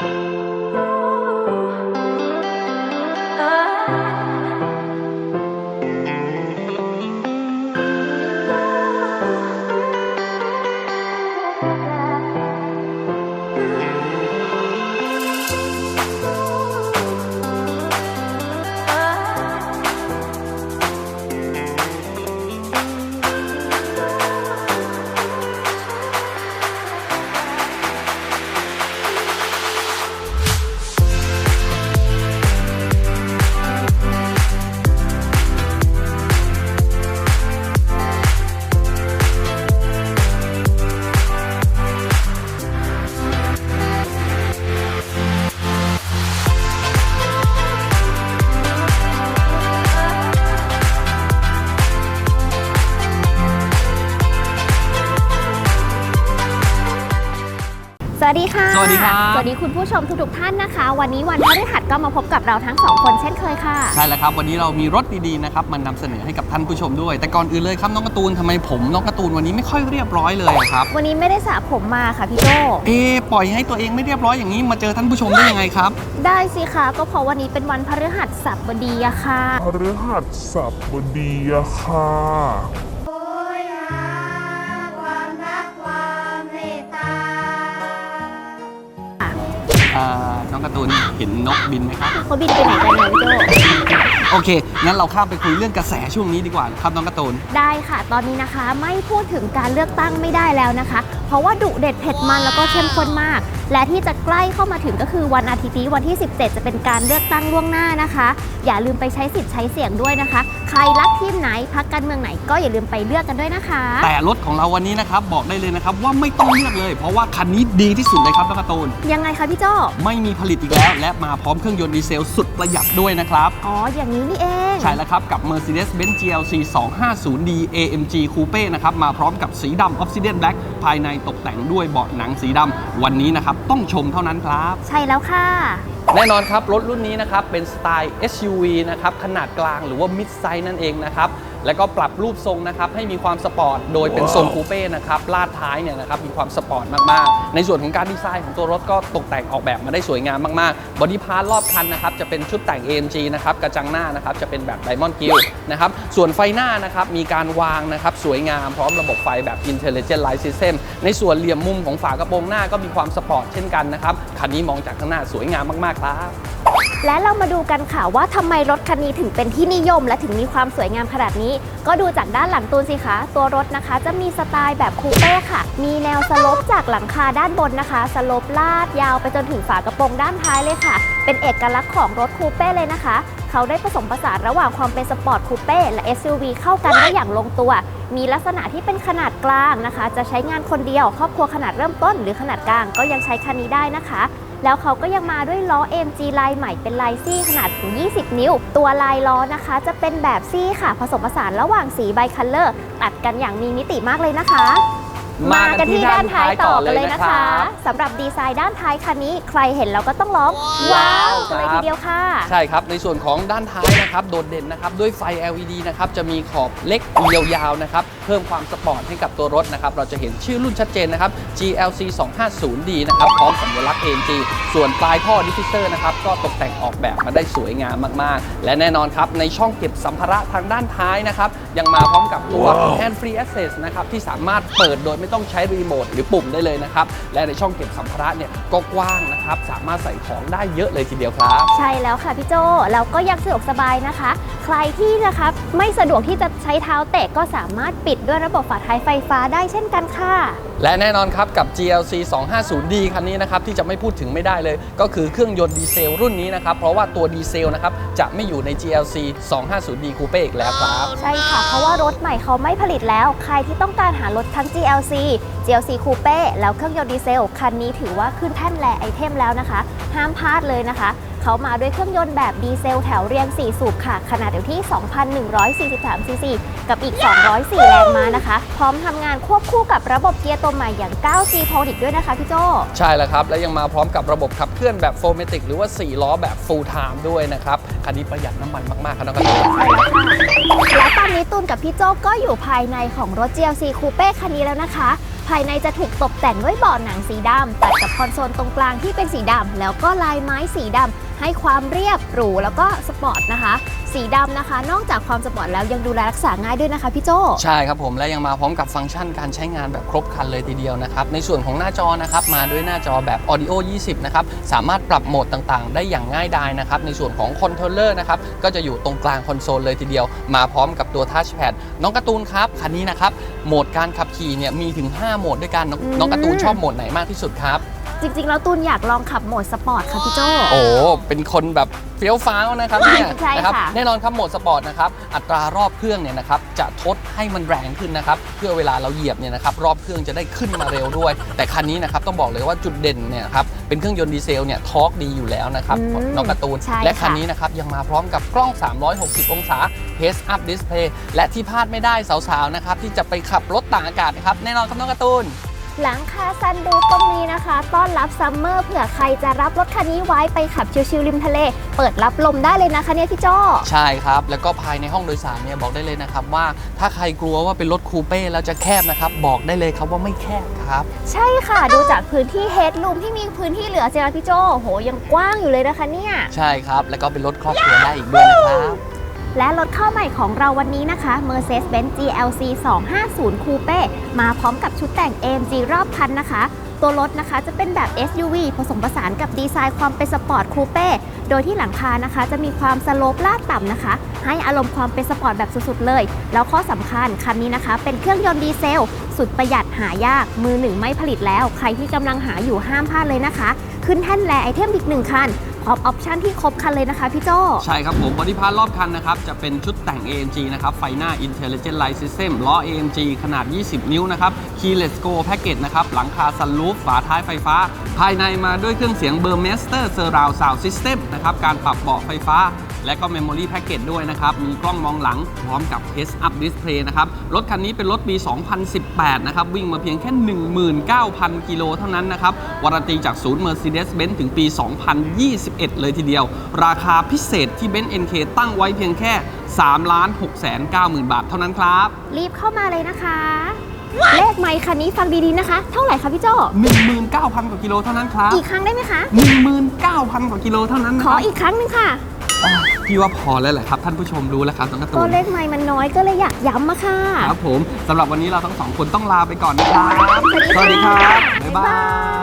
ส วัสดีค่ะ สวัสดีครับ สวัสดีคุณผู้ชมทุกๆท่านนะคะ วันนี้วันพฤหัสก็มาพบกับเราทั้งสองคนเช่นเคยค่ะ ใช่แล้วครับ วันนี้เรามีรถดีๆนะครับมันนำเสนอให้กับท่านผู้ชมด้วย แต่ก่อนอื่นเลยครับน้องการ์ตูนทำไมผมน้องการ์ตูนวันนี้ไม่ค่อยเรียบร้อยเลยอะครับ วันนี้ไม่ได้สระผมมาค่ะพี่โจเอะปล่อยให้ตัวเองไม่เรียบร้อยอย่างนี้มาเจอท่านผู้ชมได้ยังไงครับ ได้สิคะก็เพราะวันนี้เป็นวันพฤหัสบดีอะค่ะ พฤหัสบดีอะค่ะ องการ์ตูนเห็นนกบินไหมครับเขาบินไปไหนกันเนี่ยพี่โจโอเคงั้นเราข้ามไปคุยเรื่องกระแสช่วงนี้ดีกว่าครับน้องการ์ตูนได้ค่ะ ตอนนี้นะคะ ไม่พูดถึงการเลือกตั้งไม่ได้แล้วนะคะ เพราะว่าดุเด็ดเผ็ดมันแล้วก็เข้มข้นมาก และที่จะใกล้เข้ามาถึงก็คือวันอาทิตย์นี้วันที่ 17 จะเป็นการเลือกตั้งล่วงหน้านะคะ อย่าลืมไปใช้สิทธิ์ใช้เสียงด้วยนะคะ ใครรักทีมไหนพักการเมืองไหนก็อย่าลืมไปเลือกกันด้วยนะคะ แต่รถของเราวันนี้นะครับบอกได้เลยนะครับว่าไม่ต้องเลือกเลย เพราะว่าคันนี้ดีที่สุดเลยครับน้องการ์ตูนยังไงคะพี่โจไม่มีผลิตอีกแล้ว และมาพร้อมเครื่องยนต์ดีเซลสุดประหยัดด้วยนะครับอ๋ออย่างนี้นี่เองใช่แล้วครับกับ Mercedes-Benz GLC 250D AMG Coupe นะครับมาพร้อมกับสีดำ Obsidian Black ภายในตกแต่งด้วยเบาะหนังสีดำวันนี้นะครับต้องชมเท่านั้นครับ ใช่แล้วค่ะ แน่นอนครับ รถรุ่นนี้นะครับ เป็นสไตล์ SUV นะครับ ขนาดกลางหรือว่า mid size นั่นเองนะครับ แล้วก็ปรับรูปทรงนะครับให้มีความสปอร์ต โดยเป็นทรงคูเป้นะครับลาดท้ายเนี่ยนะครับมีความสปอร์ตมากๆ ในส่วนของการดีไซน์ของตัวรถก็ตกแต่งออกแบบมาได้สวยงามมากๆบอดี้พาร์ทรอบคันนะครับจะเป็นชุดแต่ง AMG นะครับกระจังหน้านะครับจะเป็นแบบ Diamond g r i l l นะครับส่วนไฟหน้านะครับมีการวางนะครับสวยงามพร้อมระบบไฟแบบ Intelligent Light System ในส่วนเหลี่ยมมุมของฝากระโปรงหน้าก็มีความสปอร์ตเช่นกันนะครับคันนี้มองจากข้างหน้าสวยงามมากๆครับ และเรามาดูกันค่ะว่าทำไมรถคันนี้ถึงเป็นที่นิยม และถึงมีความสวยงามขนาดนี้ ก็ดูจากด้านหลังตูนสิคะ ตัวรถนะคะ จะมีสไตล์แบบคูเป้ค่ะ มีแนวสโลปจากหลังคาด้านบนนะคะ สโลปลาดยาวไปจนถึงฝากระโปรงด้านท้ายเลยค่ะ เป็นเอกลักษณ์ของรถคูเป้เลยนะคะ เขาได้ผสมผสานระหว่างความเป็นสปอร์ตคูเป้และ SUV เข้ากันได้อย่างลงตัว มีลักษณะที่เป็นขนาดกลางนะคะ จะใช้งานคนเดียว ครอบครัวขนาดเริ่มต้น หรือขนาดกลางก็ยังใช้คันนี้ได้นะคะ แล้วเขาก็ยังมาด้วยล้อ AMG ลายใหม่เป็นลายซี่ขนาดถึง 20 นิ้ว ตัวลายล้อนะคะ จะเป็นแบบซี่ค่ะ ผสมผสานระหว่างสีไบคัลเลอร์ ตัดกันอย่างมีมิติมากเลยนะคะ มากันที่ด้านท้ายต่อเลยนะครับสำหรับดีไซน์ด้านท้ายคันนี้ใครเห็นแล้วก็ต้องร้องว้าวกันเลยทีเดียวค่ะ ใช่ครับในส่วนของด้านท้ายนะครับโดดเด่นนะครับด้วยไฟ LED นะครับจะมีขอบเล็กยาวๆนะครับเพิ่มความสปอร์ตให้กับตัวรถนะครับเราจะเห็นชื่อรุ่นชัดเจนนะครับ GLC 250D นะครับพร้อมสัญลักษณ์ AMG ส่วนปลายท่อดิฟฟิเซอร์นะครับก็ตกแต่งออกแบบมาได้สวยงามมากๆ และแน่นอนครับในช่องเก็บสัมภาระทางด้านท้ายนะครับยังมาพร้อมกับตัว Hand Free Access นะครับที่สามารถเปิดโดยไม่ต้องใช้รีโมทหรือปุ่มได้เลยนะครับ และในช่องเก็บสัมภาระเนี่ยก็กว้างนะครับ สามารถใส่ของได้เยอะเลยทีเดียวครับ ใช่แล้วค่ะพี่โจแล้วก็ยังสะดวกสบายนะคะ ใครที่นะคะไม่สะดวกที่จะใช้เท้าเตะก็สามารถปิดด้วยระบบฝาท้ายไฟฟ้าได้เช่นกันค่ะ และแน่นอนครับกับ GLC 250D คันนี้นะครับที่จะไม่พูดถึงไม่ได้เลย ก็คือเครื่องยนต์ดีเซลรุ่นนี้นะครับเพราะว่าตัวดีเซลนะครับจะไม่อยู่ใน GLC 250D Coupe อีกแล้วครับ ใช่ค่ะ เพราะว่ารถใหม่เขาไม่ผลิตแล้ว ใครที่ต้องการหารถทั้ง GLC GLC Coupe แล้วเครื่องยนต์ดีเซล คันนี้ถือว่าขึ้นแท่นแลไอเทมแล้วนะคะ ห้ามพลาดเลยนะคะ เขามาด้วยเครื่องยนต์แบบดีเซลแถวเรียง 4 สูบค่ะ ขนาดอยู่ที่ 2,143ซีซีกับอีก 204 แรงม้านะคะ พร้อมทำงานควบคู่กับระบบเกียร์ตัวใหม่อย่าง 9G p o n i c ด้วยนะคะพี่โจใช่แล้วครับ และยังมาพร้อมกับระบบขับเคลื่อนแบบ4 m a t i c หรือว่า 4 ล้อแบบ full time ด้วยนะครับคันนี้ประหยัดน้ำมันมาก ๆ ครับน้องกระตุ้นใช่แล้วค่ะและตอนนี้ตูนกับพี่โจก็อยู่ภายในของรถ GLC Coupe คันนี้แล้วนะคะพภายในจะถูกตกแต่งด้วยเบาะหนังสีดำตัดกับคอนโซลตรงกลางที่เป็นสีดำแล้วก็ลายไม้สีดำ ให้ความเรียบหรูแล้วก็สปอร์ตนะคะ สีดำนะคะ นอกจากความสปอร์ตแล้วยังดูแลรักษาง่ายด้วยนะคะพี่โจใช่ครับผมและยังมาพร้อมกับฟังก์ชันการใช้งานแบบครบครันเลยทีเดียวนะครับ ในส่วนของหน้าจอนะครับ มาด้วยหน้าจอแบบ Audio 20 นะครับ สามารถปรับโหมดต่างๆ ได้อย่างง่ายดายนะครับ ในส่วนของคอนโทรลเลอร์นะครับ ก็จะอยู่ตรงกลางคอนโซลเลยทีเดียว มาพร้อมกับตัวทัชแพดน้องการ์ตูนครับคันนี้นะครับโหมดการขับขี่เนี่ยมีถึง 5 โหมดด้วยกันน้องอืมน้องการ์ตูนชอบโหมดไหนมากที่สุดครับ จริง ๆ แล้วตูนอยากลองขับโหมดสปอร์ตค่ะพี่โจ โอ้เป็นคนแบบเฟี้ยวฟ้าวนะครับเนี่ยใช่นะครับค่ะ แน่นอนครับโหมดสปอร์ตนะครับอัตรารอบเครื่องเนี่ยนะครับจะทดให้มันแรงขึ้นนะครับเพื่อเวลาเราเหยียบเนี่ยนะครับรอบเครื่องจะได้ขึ้นมาเร็วด้วย แต่คันนี้นะครับต้องบอกเลยว่าจุดเด่นเนี่ยครับเป็นเครื่องยนต์ดีเซลเนี่ยทอร์กดีอยู่แล้วนะครับอืมน้องการ์ตูนใช่และคันค่ะ นี้นะครับยังมาพร้อมกับกล้อง 360 องศา Face Up Display และที่พลาดไม่ได้สาวๆนะครับที่จะไปขับรถต่างอากาศนะครับแน่นอนครับน้องการ์ตูน หลังคาซันรูฟตรงนี้นะคะ ต้อนรับซัมเมอร์เผื่อใครจะรับรถคันนี้ไว้ไปขับชิลๆริมทะเล เปิดรับลมได้เลยนะคะเนี่ยพี่โจใช่ครับ แล้วก็ภายในห้องโดยสารเนี่ยบอกได้เลยนะครับว่าถ้าใครกลัวว่าเป็นรถคูเป้แล้วจะแคบนะครับ บอกได้เลยครับว่าไม่แคบครับ ใช่ค่ะดูจากพื้นที่เฮดลูมที่มีพื้นที่เหลือเสียนะพี่โจโหยังกว้างอยู่เลยนะคะเนี่ย ใช่ครับ แล้วก็เป็นรถครอบครัวได้อีกด้วยนะครับ และรถเข้าใหม่ของเราวันนี้นะคะ Mercedes-Benz GLC 250 Coupe มาพร้อมกับชุดแต่ง AMG รอบคันนะคะ ตัวรถนะคะจะเป็นแบบ SUV ผสมผสานกับดีไซน์ความเป็นสปอร์ตคูเป้โดยที่หลังคานะคะจะมีความสโลปลาดต่ำนะคะ ให้อารมณ์ความเป็นสปอร์ตแบบสุดๆเลย แล้วข้อสำคัญคันนี้นะคะ เป็นเครื่องยนต์ดีเซล สุดประหยัดหายากมือหนึ่งไม่ผลิตแล้ว ใครที่กำลังหาอยู่ห้ามพลาดเลยนะคะ ขึ้นแท่นแลไอเทมอีกหนึ่งคันพร้อมออปชันที่ครบคันเลยนะคะพี่โจใช่ครับผมบอดี้พาร์ทรอบคันนะครับ จะเป็นชุดแต่ง AMG นะครับ ไฟหน้า Intelligent Light System ล้อ AMG ขนาด 20 นิ้วนะครับ Keyless Go Package นะครับ หลังคาซันลูฟฝาท้ายไฟฟ้า ภายในมาด้วยเครื่องเสียง Burmester Surround Sound System นะครับการปรับเบาะไฟฟ้า และก็ Memory Package ด้วยนะครับ มีกล้องมองหลังพร้อมกับ Heads Up Display นะครับ รถคันนี้เป็นรถปี 2018 นะครับ วิ่งมาเพียงแค่ 19,000 กิโลเท่านั้นนะครับวารันตีจากศูนย์ Mercedes-Benz ถึงปี 2021 เลยทีเดียว ราคาพิเศษที่ Benz NK ตั้งไว้เพียงแค่3 6 9 0 0 0 0บาทเท่านั้นครับ รีบเข้ามาเลยนะคะ เลขไมค์คันนี้ฟังดีๆนะคะ เท่าไหร่คะพี่โจ19,000 กว่ากิโลเท่านั้นครับ อีกครั้งได้ไหมคะ 19,000 กว่ากิโลเท่านั้นนะขคอรับ อีกครั้งหนึงค่ะ อะพี่ว่าพอแล้วแหละครับ ท่านผู้ชมรู้แล้วครับต้องกระตูตัวนเลขไมค์มันน้อยก็เลยอยากย้ำมาค่ะ ครับผมสำหรับวันนี้เราทั้งสองคนต้องลาไปก่อนนะครับสวัสดีครับบ๊ายบาย